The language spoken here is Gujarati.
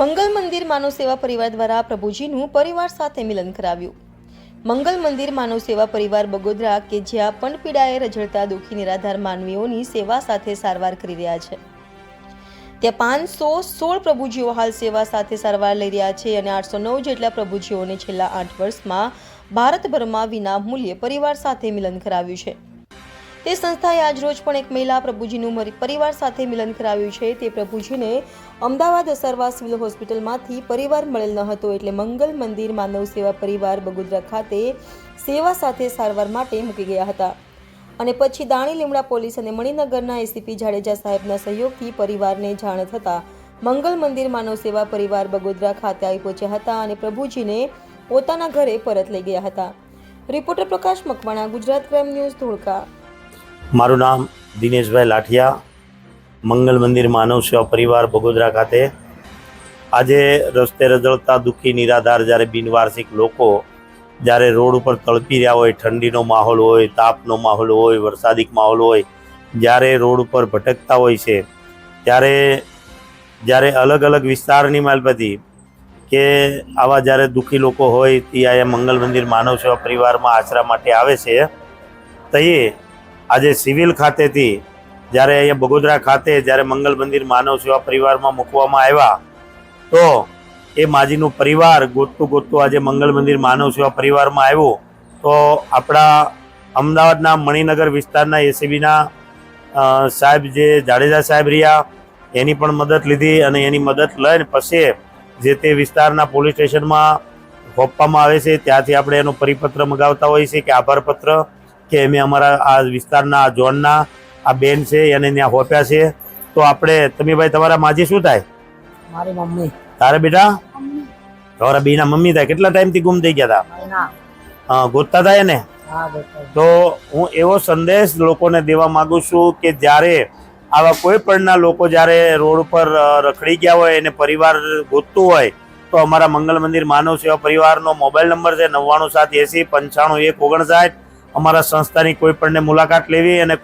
મંગલ મંદિર માનવ સેવા પરિવાર દ્વારા પ્રભુજીનું પરિવાર સાથે મિલન કરાવ્યું. મંગલ મંદિર માનવ સેવા પરિવાર બગોદરા કે જ્યાં પંડપીડાએ રઝળતા દુઃખી નિરાધાર માનવીઓની સેવા સાથે સારવાર કરી રહ્યા છે. ત્યાં પાંચસો સોળ પ્રભુજીઓ હાલ સેવા સાથે સારવાર લઈ રહ્યા છે અને આઠસો નવ જેટલા પ્રભુજીઓને છેલ્લા આઠ વર્ષમાં ભારતભરમાં વિના મૂલ્યે પરિવાર સાથે મિલન કરાવ્યું છે. તે સંસ્થાએ આજરોજ પણ એક મહિલા પ્રભુજીનું પરિવાર સાથે મિલન કરાવ્યું છે. તે પ્રભુજીને અમદાવાદ અસરવા સિવિલ હોસ્પિટલમાંથી પરિવાર મળેલ ન હતો એટલે મંગલ મંદિર માનવ સેવા પરિવાર બગોદરા ખાતે સેવા સાથે સારવાર માટે મૂકી ગયા હતા. અને પછી દાણી લીમડા પોલીસ અને મણિનગરના એસીપી જાડેજા સાહેબના સહયોગથી પરિવારને જાણ થતાં મંગલ મંદિર માનવ સેવા પરિવાર બગોદરા ખાતે આવી પહોંચ્યા હતા અને પ્રભુજીને પોતાના ઘરે પરત લઈ ગયા હતા. Reporter Prakash Makwana, Gujarat crime news Dholka. મારું નામ દિનેશભાઈ લાઠિયા, મંગલ મંદિર માનવ સેવા પરિવાર બગોદરા ખાતે. આજે રસ્તે રઝળતા દુઃખી, નિરાધાર જ્યારે બિનવાર્ષિક લોકો જ્યારે રોડ ઉપર તળપી રહ્યા હોય, ઠંડીનો માહોલ હોય, તાપનો માહોલ હોય, વરસાદિક માહોલ હોય, જ્યારે રોડ ઉપર ભટકતા હોય છે, ત્યારે જ્યારે અલગ અલગ વિસ્તારની માલપતિ કે આવા જ્યારે દુઃખી લોકો હોય તે અહીંયા મંગલ મંદિર માનવ સેવા પરિવારમાં આશરા માટે આવે છે. તે આજે સિવિલ ખાતેથી, જ્યારે અહીંયા બગોદરા ખાતે, જ્યારે મંગલ મંદિર માનવ સેવા પરિવારમાં મૂકવામાં આવ્યા, તો એ માજીનું પરિવાર ગોતતું ગોતતું આજે મંગલ મંદિર માનવ સેવા પરિવારમાં આવ્યું. તો આપણા અમદાવાદના મણિનગર વિસ્તારના એસીબીના સાહેબ જે જાડેજા સાહેબ રહ્યા, એની પણ મદદ લીધી અને એની મદદ લઈને પછી જે તે વિસ્તારના પોલીસ સ્ટેશનમાં સોંપવામાં આવે છે, ત્યાંથી આપણે એનો પરિપત્ર મગાવતા હોઈએ છીએ કે આભાર પત્ર કે અમે અમારા આ વિસ્તારના આ ઝોનના આ બેન છે એને ત્યાં હોપ્યા છે. તો આપણે તમે ભાઈ તમારા માજી શું થાય? મારી મમ્મી. તારે બેટા? તમારા બેના મમ્મી થાય. કેટલા ટાઈમથી ગુમ થઈ ગયા હતા હા ગોતતા થાય ને તો હું એવો સંદેશ લોકોને દેવા માંગુ છું કે જ્યારે આવા કોઈ પણના લોકો જ્યારે રોડ ઉપર રખડી ગયા હોય અને પરિવાર ગોતતું હોય તો અમારા મંગલ મંદિર માનવ સેવા પરિવારનો મોબાઈલ નંબર છે નવ્વાણું સાત એસી પંચાણું એક ઓગણસાઠ. અમારા સંસ્થાની કોઈ પણને મુલાકાત લેવી અને